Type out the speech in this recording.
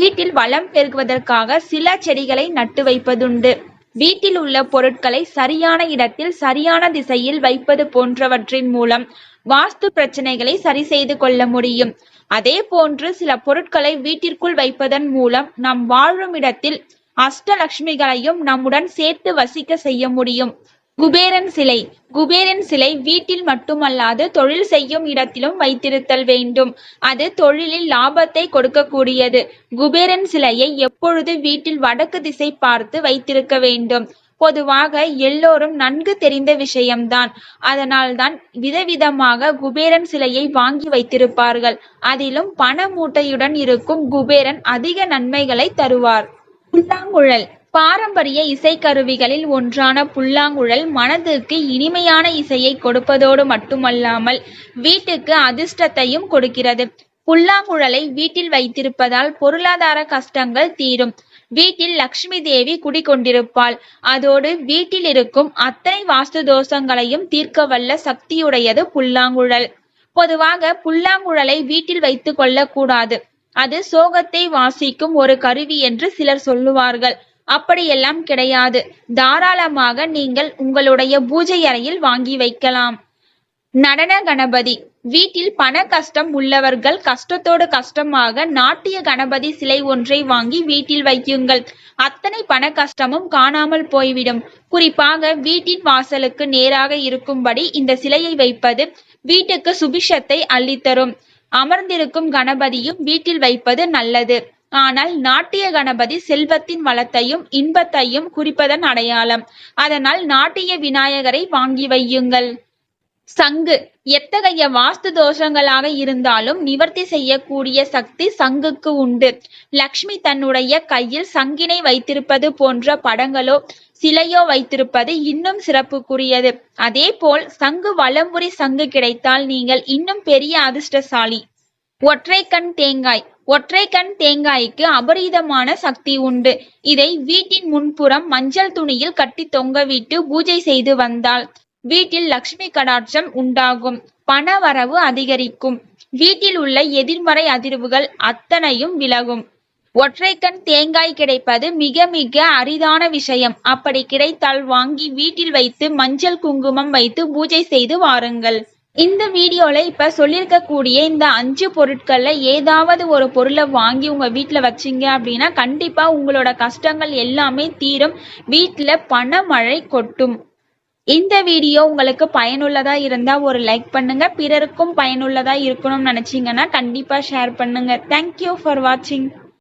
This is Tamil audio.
வீட்டில் வளம் பெருகுவதற்காக சில செடிகளை நட்டு வைப்பதுண்டு. வீட்டில் உள்ள பொருட்களை சரியான இடத்தில் சரியான திசையில் வைப்பது போன்றவற்றின் மூலம் வாஸ்து பிரச்சனைகளை சரி செய்து கொள்ள முடியும். அதே போன்று சில பொருட்களை வீட்டிற்குள் வைப்பதன் மூலம் நாம் வாழும் இடத்தில் அஷ்டலட்சுமிகளையும் நம்முடன் சேர்த்து வசிக்க செய்ய முடியும். குபேரன் சிலை. குபேரன் சிலை வீட்டில் மட்டுமல்லாது தொழில் செய்யும் இடத்திலும் வைத்திருத்தல் வேண்டும். அது தொழிலில் லாபத்தை கொடுக்கக்கூடியது. குபேரன் சிலையை எப்பொழுது வீட்டில் வடக்கு திசை பார்த்து வைத்திருக்க வேண்டும்? பொதுவாக எல்லோரும் நன்கு தெரிந்த விஷயம்தான். அதனால்தான் விதவிதமாக குபேரன் சிலையை வாங்கி வைத்திருப்பார்கள். அதிலும் பண மூட்டையுடன் இருக்கும் குபேரன் அதிக நன்மைகளை தருவார். புல்லாங்குழல். பாரம்பரிய இசைக்கருவிகளில் ஒன்றான புல்லாங்குழல் மனதுக்கு இனிமையான இசையை கொடுப்பதோடு மட்டுமல்லாமல் வீட்டுக்கு அதிர்ஷ்டத்தையும் கொடுக்கிறது. புல்லாங்குழலை வீட்டில் வைத்திருப்பதால் பொருளாதார கஷ்டங்கள் தீரும். வீட்டில் லக்ஷ்மி தேவி குடிகொண்டிருப்பாள். அதோடு வீட்டில் இருக்கும் அத்தனை வாஸ்து தோஷங்களையும் தீர்க்க வல்ல சக்தியுடையது புல்லாங்குழல். பொதுவாக புல்லாங்குழலை வீட்டில் வைத்துக் கொள்ளக்கூடாது. அது சோகத்தை வாசிக்கும் ஒரு கருவி என்று சிலர் சொல்லுவார்கள். அப்படியெல்லாம் கிடையாது. தாராளமாக நீங்கள் உங்களுடைய பூஜை அறையில் வாங்கி வைக்கலாம். நடன கணபதி வீட்டில் பண கஷ்டம் உள்ளவர்கள் கஷ்டத்தோடு கஷ்டமாக நாட்டிய கணபதி சிலை ஒன்றை வாங்கி வீட்டில் வையுங்கள். அத்தனை பண கஷ்டமும் காணாமல் போய்விடும். குறிப்பாக வீட்டின் வாசலுக்கு நேராக இருக்கும்படி இந்த சிலையை வைப்பது வீட்டுக்கு சுபிஷத்தை அள்ளித்தரும். அமர்ந்திருக்கும் கணபதியும் வீட்டில் வைப்பது நல்லது. ஆனால் நாட்டிய கணபதி செல்வத்தின் வளத்தையும் இன்பத்தையும் குறிப்பதன் அடையாளம். அதனால் நாட்டிய விநாயகரை வாங்கி வையுங்கள். சங்கு. எத்தகைய வாஸ்து தோஷங்களாக இருந்தாலும் நிவர்த்தி செய்யக்கூடிய சக்தி சங்குக்கு உண்டு. லக்ஷ்மி தன்னுடைய கையில் சங்கினை வைத்திருப்பது போன்ற படங்களோ சிலையோ வைத்திருப்பது இன்னும் சிறப்புக்குரியது. அதே போல் சங்கு வலம்புரி சங்கு கிடைத்தால் நீங்கள் இன்னும் பெரிய அதிர்ஷ்டசாலி. ஒற்றை கண் தேங்காய். ஒற்றை கண் தேங்காய்க்கு அபரீதமான சக்தி உண்டு. இதை வீட்டின் முன்புறம் மஞ்சள் துணியில் கட்டி தொங்கவிட்டு பூஜை செய்து வந்தால் வீட்டில் லக்ஷ்மி கடாட்சம் உண்டாகும். பண வரவு அதிகரிக்கும். வீட்டில் உள்ள எதிர்மறை அதிர்வுகள் அத்தனையும் விலகும். ஒற்றைக்கண் தேங்காய் கிடைப்பது மிக மிக அரிதான விஷயம். அப்படி கிடைத்தால் வாங்கி வீட்டில் வைத்து மஞ்சள் குங்குமம் வைத்து பூஜை செய்து வாருங்கள். இந்த வீடியோல இப்ப சொல்லியிருக்கக்கூடிய இந்த அஞ்சு பொருட்கள்ல ஏதாவது ஒரு பொருளை வாங்கி உங்க வீட்டுல வச்சீங்க அப்படின்னா கண்டிப்பா உங்களோட கஷ்டங்கள் எல்லாமே தீரும். வீட்டுல பணமழை கொட்டும். இந்த வீடியோ உங்களுக்கு பயனுள்ளதா இருந்தா ஒரு லைக் பண்ணுங்க. பிறருக்கும் பயனுள்ளதா இருக்கணும்னு நினைச்சீங்கன்னா கண்டிப்பா ஷேர் பண்ணுங்க. தேங்க்யூ ஃபார் வாட்சிங்